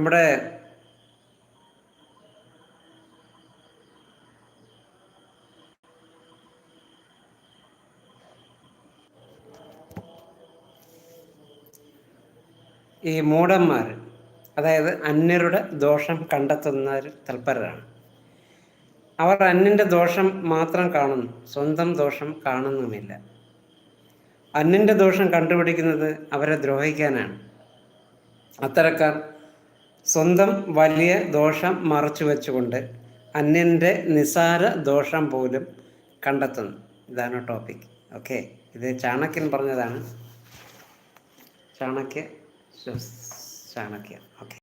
നമ്മുടെ ഈ മൂടന്മാർ അതായത് അന്യരുടെ ദോഷം കണ്ടെത്തുന്നവർ തൽപരരാണ്. അവർ അന്യന്റെ ദോഷം മാത്രം കാണുന്നു സ്വന്തം ദോഷം കാണുന്നുമില്ല. അന്യന്റെ ദോഷം കണ്ടുപിടിക്കുന്നത് അവരെ ദ്രോഹിക്കാനാണ്. അത്തരക്കാർ സ്വന്തം വലിയ ദോഷം മറച്ചു വെച്ചുകൊണ്ട് അന്യന്റെ നിസാര ദോഷം പോലും കണ്ടെത്തുന്നു. ഇതാണ് ടോപ്പിക് ഓക്കെ ഇത് ചാണക്യൻ പറഞ്ഞതാണ്. ചാണക്യ ചാണക്യ. ഓക്കെ